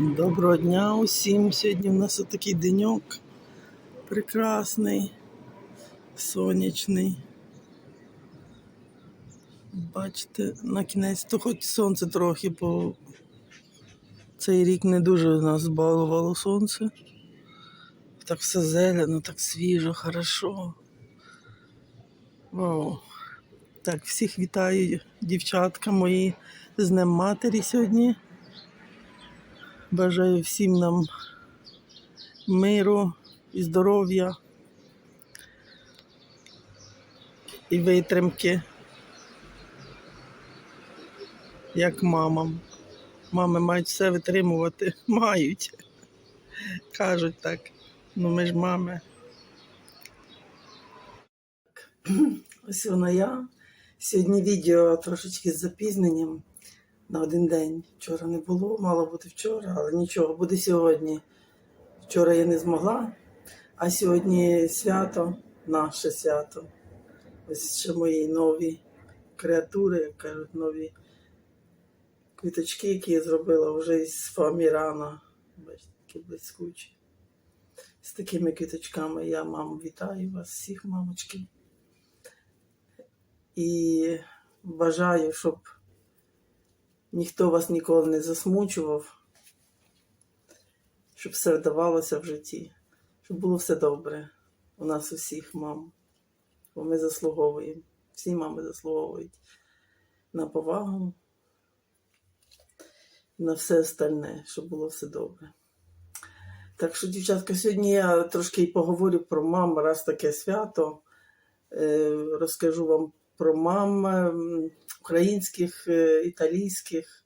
Доброго дня усім. Сьогодні в нас отакий деньок прекрасний, сонячний. Бачите, на кінець то хоч сонце трохи, бо цей рік не дуже нас балувало сонце. Так все зелено, так свіжо, хорошо. Вау. Так, всіх вітаю, дівчатка мої з Днем Матері сьогодні. Бажаю всім нам миру і здоров'я і витримки, як мамам. Мами мають все витримувати, мають. Кажуть так. Ну ми ж мами. Ось вона я. Сьогодні відео трошечки з запізненням на один день. Вчора не було, мало бути вчора, але нічого, буде сьогодні. Вчора я не змогла, а сьогодні свято, наше свято. Ось ще мої нові креатури, як кажуть, нові квіточки, які я зробила вже із фоамірана. Бачите, такі блискучі. З такими квіточками я, мам, вітаю вас, всіх мамочки. І бажаю, щоб ніхто вас ніколи не засмучував, щоб все вдавалося в житті, щоб було все добре у нас усіх, мам. Бо ми заслуговуємо. Всі мами заслуговують на повагу, на все остальне, щоб було все добре. Так що, дівчатка, сьогодні я трошки поговорю про мам, раз таке свято. Е, Розкажу вам про мам ем, українських, е, італійських,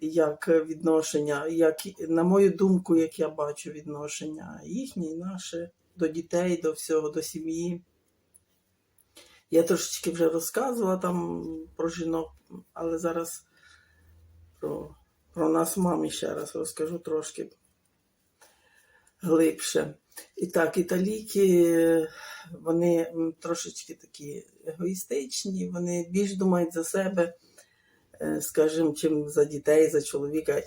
як відношення, як, на мою думку, як я бачу відношення їхнє і наше до дітей, до всього, до сім'ї. Я трошечки вже розказувала там про жінок, але зараз про, про нас мамі ще раз розкажу трошки глибше. І так, італійки, вони трошечки такі егоїстичні, вони більш думають за себе, е, скажімо, чим за дітей, за чоловіка, е,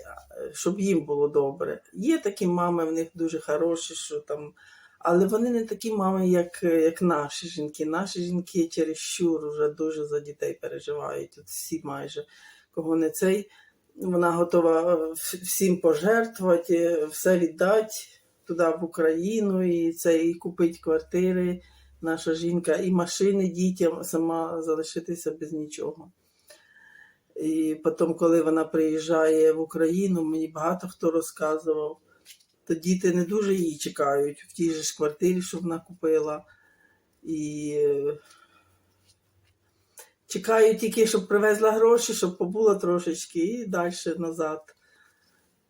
щоб їм було добре. Є такі мами, в них дуже хороші, що там. Але вони не такі мами, як, як наші жінки. Наші жінки чересчур вже дуже за дітей переживають. От всі майже кого не цей. Вона готова е, всім пожертвувати, все віддати туди в Україну, і це і купить квартири, наша жінка, і машини дітям, сама залишитися без нічого. І потім, коли вона приїжджає в Україну, мені багато хто розказував, то діти не дуже її чекають в тій же ж квартирі, що вона купила. І е, чекають тільки, щоб привезла гроші, щоб побула трошечки, і далі назад.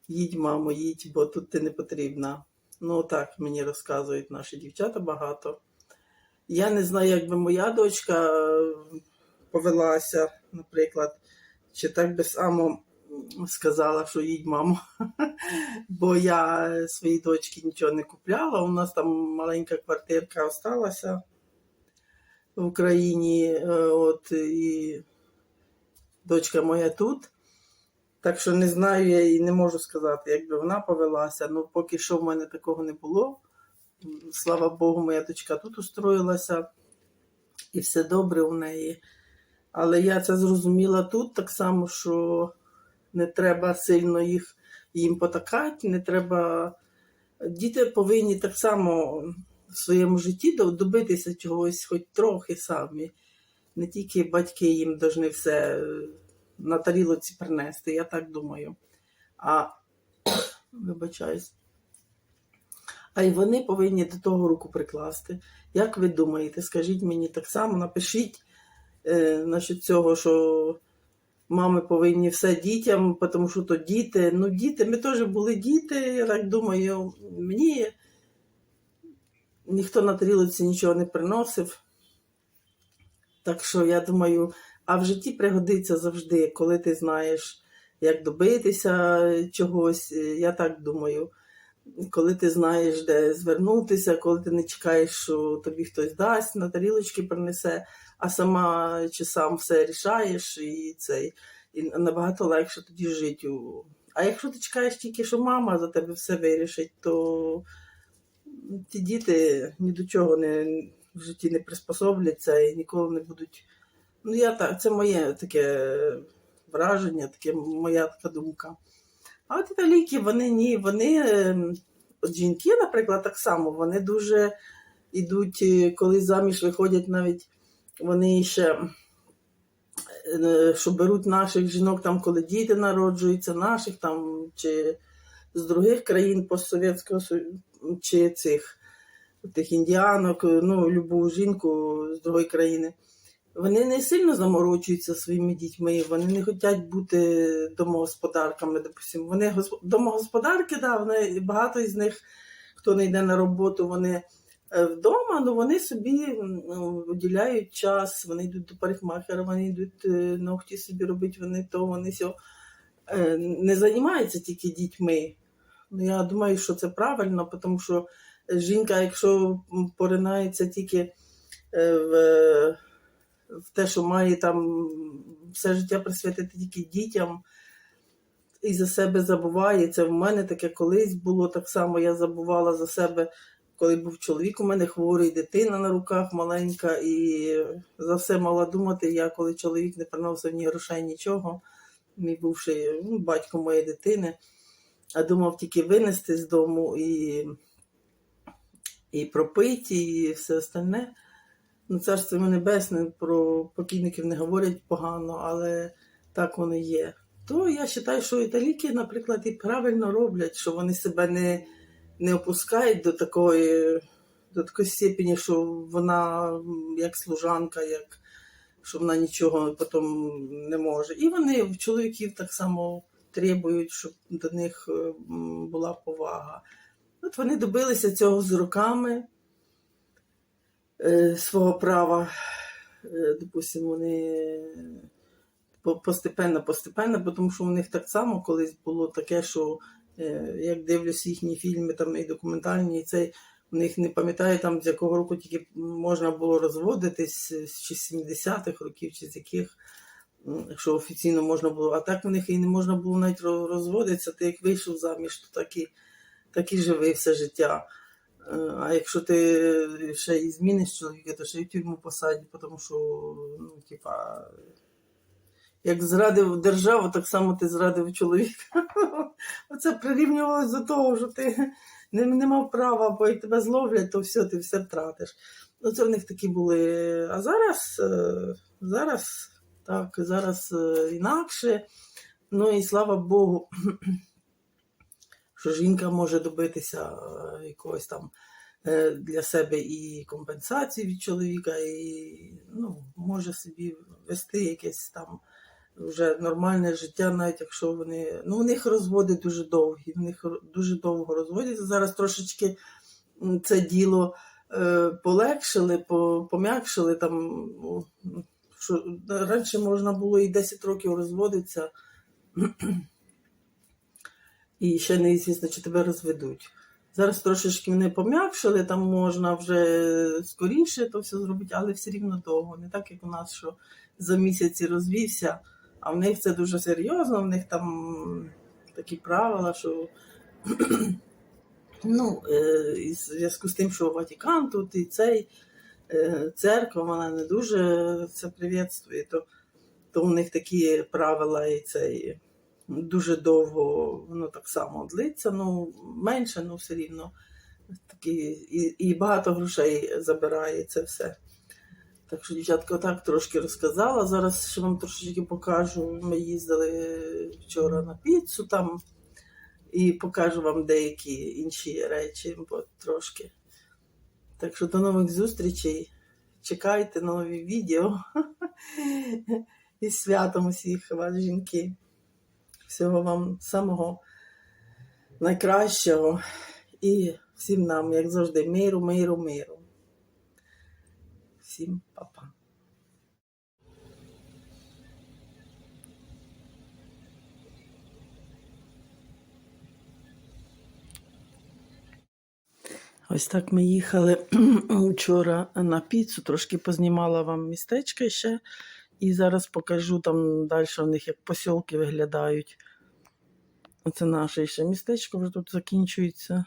Їдь, мамо, їдь, бо тут ти не потрібна. Ну, так мені розказують наші дівчата багато. Я не знаю, як би моя дочка е, повелася, наприклад, чи так би само сказала, що їдь, мамо. Бо я своїй дочці нічого не купляла. У нас там маленька квартирка осталася в Україні. е, От, і дочка моя тут. Так що не знаю я і не можу сказати, як би вона повелася. Ну, поки що в мене такого не було. Слава Богу, моя дочка тут устроїлася, і все добре у неї. Але я це зрозуміла тут так само, що не треба сильно їх їм потакати, не треба. Діти повинні так само в своєму житті добитися чогось, хоч трохи самі. Не тільки батьки їм повинні все на тарілоці принести, я так думаю. А вибачаюсь. А й вони повинні до того руку прикласти. Як ви думаєте, скажіть мені так само, напишіть е, насчет цього, що мами повинні все дітям, тому що то діти. Ну, діти, ми теж були діти, я так думаю, мені ніхто на тарілоці нічого не приносив. Так що я думаю, а в житті пригодиться завжди, коли ти знаєш, як добитися чогось. Я так думаю, коли ти знаєш, де звернутися, коли ти не чекаєш, що тобі хтось дасть, на тарілочки принесе, а сама чи сам все рішаєш, і цей. І набагато легше тоді жити А якщо ти чекаєш тільки, що мама за тебе все вирішить, то ті діти ні до чого не, в житті не приспособляться і ніколи не будуть. Ну, я так, це моє таке враження, таке моя така думка. А от італійки, вони ні, вони, ем, жінки, наприклад, так само, вони дуже йдуть, е, коли заміж виходять навіть, вони ще е, що беруть наших жінок, там, коли діти народжуються, наших там, чи з других країн постсовєтського чи цих тих індіанок, ну, любу жінку з другої країни. Вони не сильно заморочуються своїми дітьми, вони не хочуть бути домогосподарками. Допустим. Вони гос- домогосподарки, да, вони, багато із них, хто не йде на роботу, вони е, вдома, але вони собі ну, виділяють час, вони йдуть до парикмахера, вони йдуть е, ногті собі робити, вони то, вони сьо. Е, Не займаються тільки дітьми. Ну, я думаю, що це правильно, тому що жінка, якщо поринається тільки в, в те, що має там все життя присвятити тільки дітям, і за себе забуває. Це в мене таке колись було так само. Я забувала за себе, коли був чоловік у мене хворий, дитина на руках маленька, і за все мала думати. Я, коли чоловік не приносив ні грошей, нічого, мій бувший ну, батько моєї дитини, а думав тільки винести з дому і, і пропити, і все остальне. Ну, царство небесне, про покійників не говорять погано, але так воно є. То я вважаю, що італійки, наприклад, і правильно роблять, що вони себе не, не опускають до такої, до такої степені, що вона як служанка, як що вона нічого потім не може. І вони в чоловіків так само требують, щоб до них була повага. От вони добилися цього з роками е, свого права. Е, Допустимо, вони постепенно, постепенно, бо тому що у них так само колись було таке, що е, як дивлюсь їхні фільми, там і документальні, і цей. У них не пам'ятаю там з якого року тільки можна було розводитись, чи з 70-х років, чи з яких, м, що офіційно можна було. А так у них і не можна було навіть розводитися. Ти як вийшов заміж, то так і, так і живи все життя. Е, А якщо ти ще і зміниш чоловіка, то ще й в тюрму посадять, тому що, ну, типа, як зрадив державу, так само ти зрадив чоловіка. Оце прирівнювалося до того, що ти не, не мав права, бо як тебе зловлять, то все, ти все втратиш. Ну, це в них такі були. А зараз, е, зараз так, зараз е, інакше. Ну і слава Богу, що жінка може добитися е, якогось там е, для себе і компенсації від чоловіка, і ну, може собі вести якесь там вже нормальне життя, навіть якщо вони. Ну, у них розводи дуже довгі, в них дуже довго розводяться. Зараз трошечки це діло е, полегшили, пом'якшили там. ну, Що раніше можна було і 10 років розводитися, і ще не звісно, чи тебе розведуть. Зараз трошечки вони пом'якшили, там можна вже скоріше то все зробити, але все рівно довго. Не так, як у нас, що за місяць і розвівся, а в них це дуже серйозно, в них там такі правила, що ну, е, в зв'язку з тим, що Ватикан тут і цей е, церква, вона не дуже це привітствує, то, то у них такі правила і цей дуже довго воно так само длиться, ну менше, ну все рівно такі, і, і багато грошей забирає це все. Так що, дівчатка, так трошки розказала. Зараз ще вам трошечки покажу. Ми їздили вчора на піцу там і покажу вам деякі інші речі, бо трошки. Так що до нових зустрічей. Чекайте нові відео. І святом усіх вас, жінки. Всього вам самого найкращого і всім нам, як завжди, миру, миру, миру. Всім па-па. Ось так ми їхали вчора на піцу, трошки познімала вам містечко ще. І зараз покажу там далі у них як посілки виглядають. Оце наше ще містечко вже тут закінчується.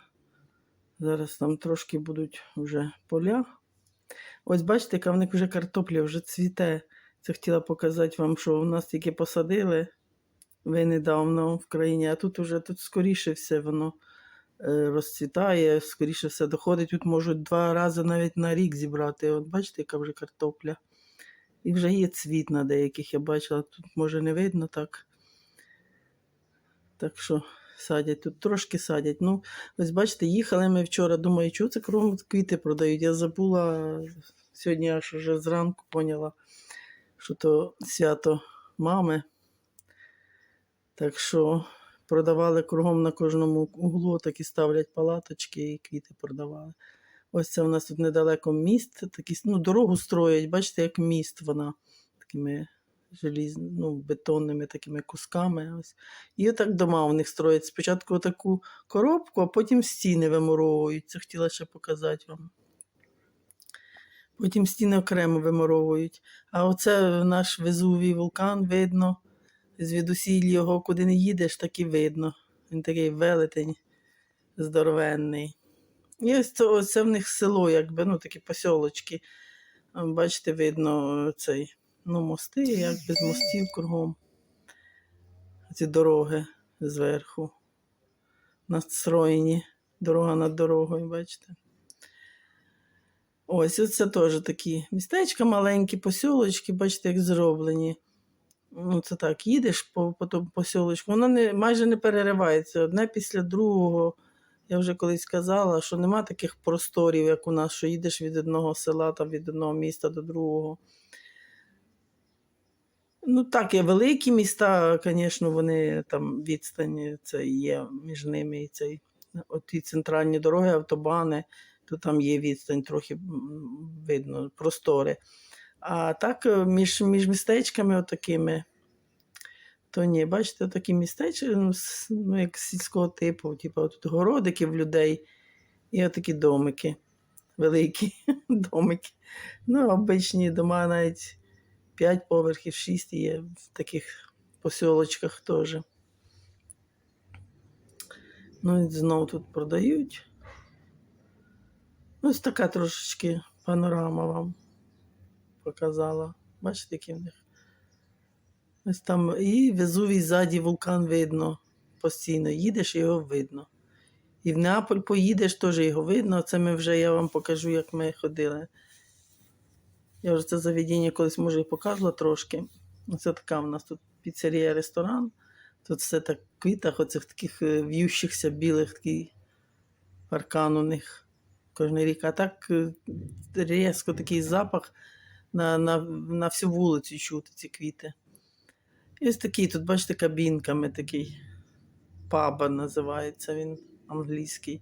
Зараз там трошки будуть вже поля. Ось бачите, яка в них вже картопля вже цвіте. Це хотіла показати вам, що у нас тільки посадили ви недавно в країні, а тут уже тут скоріше все воно е, розцвітає, скоріше все доходить. Тут можуть два рази навіть на рік зібрати. От бачите, яка вже картопля. І вже є цвіт на деяких, я бачила, тут може не видно так. Так що садять, тут трошки садять. Ну, ось бачите, їхали ми вчора, думаю, чого це кругом квіти продають. Я забула сьогодні аж уже зранку поняла, що то свято мами. Так що продавали кругом на кожному углу, так і ставлять палаточки і квіти продавали. Ось це у нас тут недалеко міст, такі, ну, дорогу строять, бачите, як міст вона такими желіз... ну, бетонними такими кусками. Ось. І отак дома у них строять. Спочатку таку коробку, а потім стіни вимуровують. Це хотіла ще показати вам. Потім стіни окремо вимуровують. А оце наш Везувій вулкан видно. Звідусіль його, куди не їдеш, так і видно. Він такий велетень здоровенний. І ось це, це в них село, якби, ну, такі посьолочки. Бачите, видно цей, ну, мости, як без мостів кругом. Ці дороги зверху. Настроєні. Дорога над дорогою, бачите. Ось оце теж такі містечка маленькі, посілочки, бачите, як зроблені. Ну, це так, їдеш по, по тому посілочку, воно не, майже не переривається. Одне після другого. Я вже колись казала, що нема таких просторів, як у нас, що їдеш від одного села та від одного міста до другого. Ну, так, є великі міста, звісно, вони там відстані це є між ними і цей. От ті центральні дороги, автобани, то там є відстань, трохи видно, простори. А так, е, між, між містечками отакими, то ні, бачите, такі містечки, ну, ну, як сільського типу, типу тут городики в людей і отакі домики, великі домики. Ну, обичні дома навіть 5 поверхів, 6 є в таких посілочках теж. Ну і знову тут продають. Ось така трошечки панорама вам показала. Бачите, які в них. Ось там і Везувій ззаді вулкан видно постійно. Їдеш, його видно. І в Неаполь поїдеш, теж його видно. Це ми вже я вам покажу, як ми ходили. Я вже це заведення колись, може, і показувала трошки. Оце така у нас тут піцерія, ресторан. Тут все так в квітах, оцих таких е, в'ющихся білих, такий паркан у них кожен рік. А так е, різко такий запах на, на, на всю вулицю чути ці квіти. Ось такий, тут, бачите, кабінками такий. Паба називається він англійський.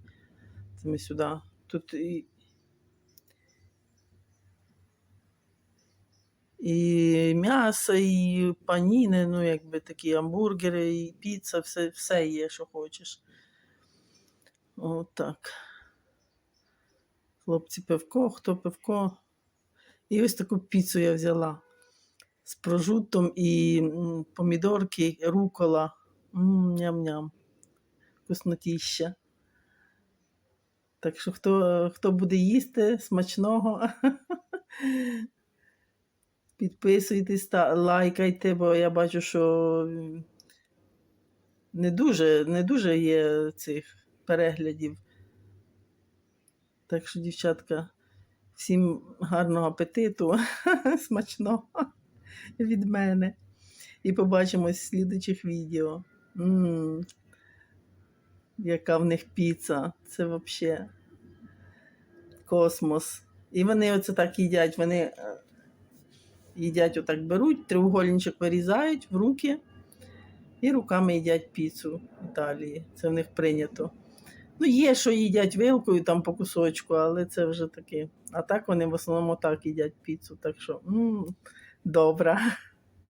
Це ми сюди. Тут і, і м'ясо, і паніни, ну, якби такі амбургери, і піца, все, все є, що хочеш. Отак. Хлопці пивко, хто пивко. І ось таку піцу я взяла з прожутом і помідорки, рукола. Ням-ням. Вкуснотіща. Так що хто, хто буде їсти смачного, підписуйтесь та лайкайте, бо я бачу, що не дуже, не дуже є цих переглядів. Так що, дівчатка, всім гарного апетиту, смачного від мене. І побачимось в слідучих відео. м яка в них піца. Це взагалі космос. І вони оце так їдять. Вони е, їдять, отак беруть, треугольничок вирізають в руки і руками їдять піцу в Італії. Це в них прийнято. Ну, є, що їдять вилкою там по кусочку, але це вже таке. А так вони в основному так їдять піцу. Так що м добра.